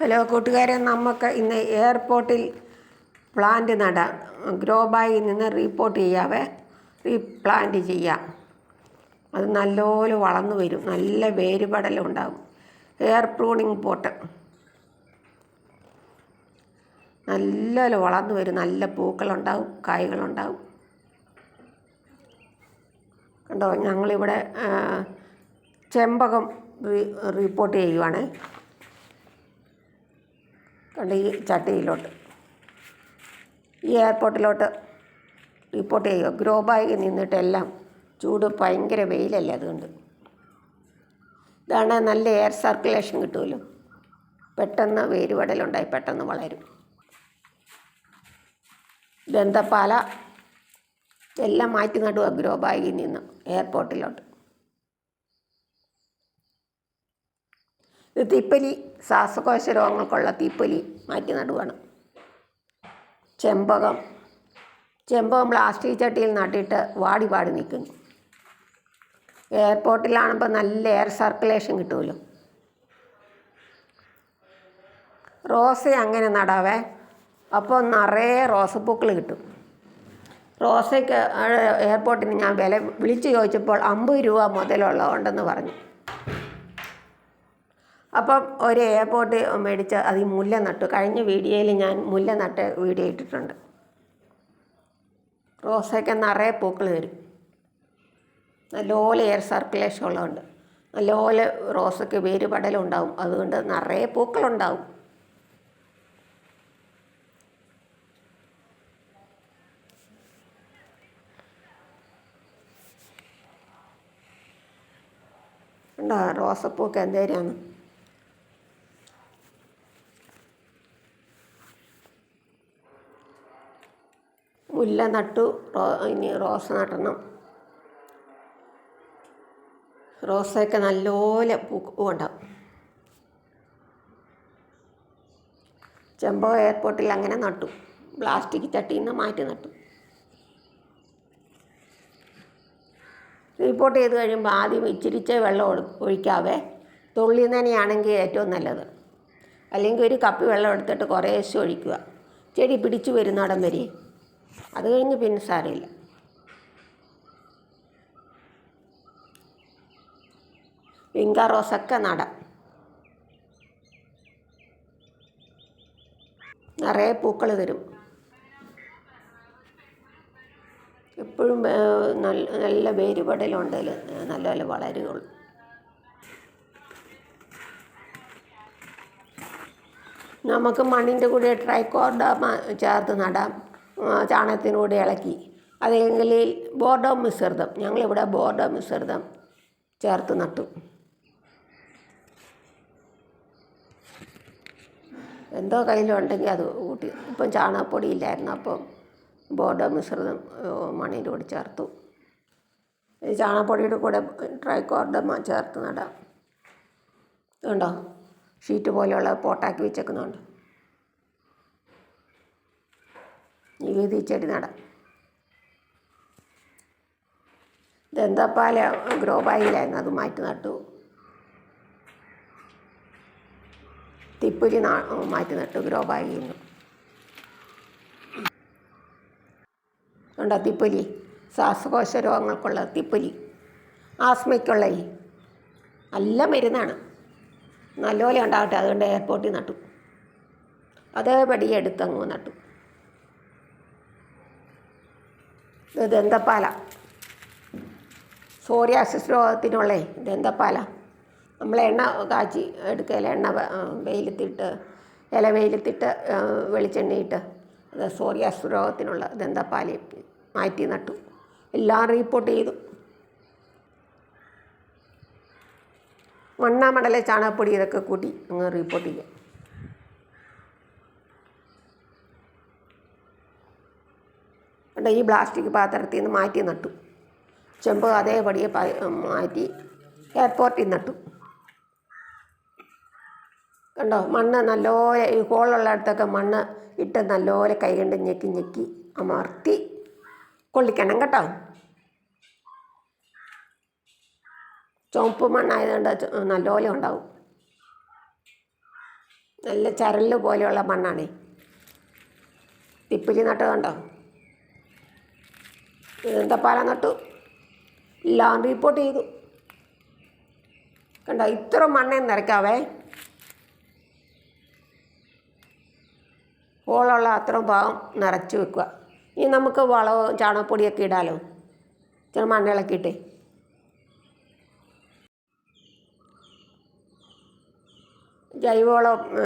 Hello കൂട്ടുകാരെ നമുക്ക് ഇന്ന് എയർപോർട്ടിൽ പ്ലാന്റ് നടാം. ഗ്രോ ബാഗിൽ നിന്ന് റീപ്പോർട്ട് ചെയ്യാവേ. റീപ്ലാന്റ് ചെയ്യാം. അത് നല്ലപോലെ വളർന്നു വരും. നല്ല വേരുപടലം ഉണ്ടാകും എയർ പ്രൂണിങ് പോട്ട് നല്ലപോലെ വളർന്നു വരും. നല്ല പൂക്കളുണ്ടാവും കായ്കളുണ്ടാവും. കണ്ടോ ഞങ്ങളിവിടെ ചെമ്പകം റീ റിപ്പോർട്ട് ചെയ്യുവാണ്. കണ്ട് ഈ ചട്ടിയിലോട്ട് ഈ എയർപോർട്ടിലോട്ട് റിപ്പോർട്ട് ചെയ്യുക. ഗ്രോ ബാഗിൽ നിന്നിട്ടെല്ലാം ചൂട് ഭയങ്കര വെയിലല്ലേ അതുകൊണ്ട്. ഇതാണ് നല്ല എയർ സർക്കുലേഷൻ കിട്ടുമല്ലോ പെട്ടെന്ന് വേരുപടലുണ്ടായി പെട്ടെന്ന് വളരും. ദന്തപ്പാല എല്ലാം മാറ്റി നടുക ഗ്രോ ബാഗിൽ നിന്ന് എയർപോർട്ടിലോട്ട് ഇത് തീപ്പൊലി ശ്വാസകോശ രോഗങ്ങൾക്കുള്ള തീപ്പൊലി മാറ്റി നടുവാണ്. ചെമ്പകം. ചെമ്പകം പ്ലാസ്റ്റിക് ചട്ടിയിൽ നട്ടിട്ട് വാടി പാടി നിൽക്കുന്നു. എയർപോർട്ടിലാണിപ്പോൾ നല്ല എയർ സർക്കുലേഷൻ കിട്ടുമല്ലോ റോസ അങ്ങനെ നടാവേ അപ്പോൾ നിറയെ റോസപ്പൂക്കൾ കിട്ടും. റോസയ്ക്ക് എയർപോർട്ടിന് ഞാൻ വില വിളിച്ചു ചോദിച്ചപ്പോൾ അമ്പത് രൂപ മുതലുള്ളതുണ്ടെന്ന് പറഞ്ഞു. അപ്പം ഒരു എയർപോർട്ട് മേടിച്ച് അത് ഈ മുല്ല നട്ടു. കഴിഞ്ഞ വീഡിയോയിൽ ഞാൻ മുല്ല നട്ട് വീഡിയോ ഇട്ടിട്ടുണ്ട്. റോസയ്ക്ക് നിറയെ പൂക്കൾ വരും. നല്ലപോലെ എയർ സർക്കുലേഷൻ ഉള്ളതുകൊണ്ട്. നല്ലപോലെ റോസയ്ക്ക് വേരുപടലും ഉണ്ടാവും. അതുകൊണ്ട് നിറയെ പൂക്കളുണ്ടാവും ഉണ്ടോ? റോസപ്പൂക്ക് എന്തേരാണ് മുല്ല നട്ടു ഇനി റോസ് നടണം. റോസയൊക്കെ നല്ലപോലെ പൂക്കുണ്ടാവും ചെമ്പോ എയർപോർട്ടിൽ അങ്ങനെ നട്ടു. പ്ലാസ്റ്റിക് ചട്ടിയിൽ നിന്ന് മാറ്റി നട്ടു. റിപ്പോർട്ട് ചെയ്ത് കഴിയുമ്പോൾ ആദ്യം ഇച്ചിരിച്ചേ വെള്ളം ഒഴി- ഒഴിക്കാവേ. തുള്ളി നനയാണെങ്കിൽ ഏറ്റവും നല്ലത്. അല്ലെങ്കിൽ ഒരു കപ്പി വെള്ളം എടുത്തിട്ട് കുറേശ്ശെ ഒഴിക്കുക. ചെടി പിടിച്ചു വരുന്നിടം വരെ. അത് കഴിഞ്ഞ് പിന്നെ സാരമില്ല വിങ്ക റോസൊക്കെ നടാം. നിറയെ പൂക്കൾ തരും. എപ്പോഴും നല്ല നല്ല നല്ല വേരുപടലുണ്ടെങ്കിൽ നല്ല നല്ല വളരുകയുള്ളൂ നമുക്ക് മണ്ണിന്റെ കൂടെ ട്രൈക്കോർഡ ചേർത്ത് നടാം. കൂടെ ഇളക്കി. അല്ലെങ്കിൽ ബോർഡോ മിശ്രിതം. ഞങ്ങളിവിടെ ബോർഡോ മിശ്രിതം ചേർത്ത് നട്ടു. എന്തോ കയ്യിലുണ്ടെങ്കിൽ അത് കൂട്ടി. ഇപ്പം ചാണകപ്പൊടി ഇല്ലായിരുന്നു അപ്പം ബോർഡോ മിശ്രിതം മണ്ണിന്റെ കൂടെ ചേർത്തു. ചാണകപ്പൊടിയുടെ കൂടെ ട്രൈക്കോർഡം ചേർത്ത് നടാം. ഉണ്ടോ ഷീറ്റ് പോലെയുള്ള പോട്ടാക്കി വെച്ചേക്കുന്നുണ്ട്. ഈ ചെടി നടാം. ദന്തപ്പാല ഗ്രോ ബാഗിലായിരുന്നു അത് മാറ്റി നട്ടു. തിപ്പുരി മാറ്റി നട്ടു ഗ്രോ ബാഗിൽ നിന്ന്. ഉണ്ടോ തിപ്പുലി ശ്വാസകോശ രോഗങ്ങൾക്കുള്ള തിപ്പുലി ആസ്മയ്ക്കുള്ള നല്ല മരുന്നാണ്. നല്ലപോലെ ഉണ്ടാകട്ടെ അതുകൊണ്ട് എയർപോർട്ടിൽ നട്ടു. അതേപടി എടുത്തങ്ങ് നട്ടു ഇത് ദന്തപ്പാല. സോറിയാസിസ് രോഗത്തിനുള്ള ദന്തപ്പാല. നമ്മൾ എണ്ണ കാച്ചി എടുക്കല എണ്ണ വെയിലത്തിട്ട് ഇല വെയിലത്തിട്ട് വെളിച്ചെണ്ണയിട്ട്. അത് സോറിയാസിസ് രോഗത്തിനുള്ള ദന്തപ്പാല മാറ്റി നട്ടു. എല്ലാം റിപ്പോർട്ട് ചെയ്തു. മണ്ണാമടലെ ചാണകപ്പൊടി ഇതൊക്കെ കൂട്ടി അങ്ങ് റിപ്പോർട്ട് ചെയ്യാം. കണ്ടോ ഈ പ്ലാസ്റ്റിക് പാത്രത്തിൽ നിന്ന് മാറ്റി നട്ടു. ചെമ്പ് അതേപടിയെ മാറ്റി എയർപോർട്ടിൽ നട്ടു. കണ്ടോ? മണ്ണ് നല്ലപോലെ ഈ ഹോളുള്ളിടത്തൊക്കെ മണ്ണ് ഇട്ട് നല്ലപോലെ കൈ കൊണ്ട് ഞെക്കി ഞെക്കി അമർത്തി കൊള്ളിക്കണം കേട്ടോ. ചുവപ്പ് മണ്ണായതുകൊണ്ട് നല്ലപോലെ ഉണ്ടാവും. നല്ല ചരൽ പോലെയുള്ള മണ്ണാണേ. തിപ്പിലി നട്ട് ഈന്തപ്പാല നട്ടു എല്ലാം റിപ്പോർട്ട് ചെയ്തു. കണ്ട ഇത്ര മണ്ണേ നിറയ്ക്കാവേ ഹോളുള്ള അത്ര ഭാഗം നിറച്ച് വെക്കുക. ഇനി നമുക്ക് വളവും ചാണകപ്പൊടിയൊക്കെ ഇടാലോ? ഇച്ചിരി മണ്ണിളക്കിയിട്ടേ ജൈവവളം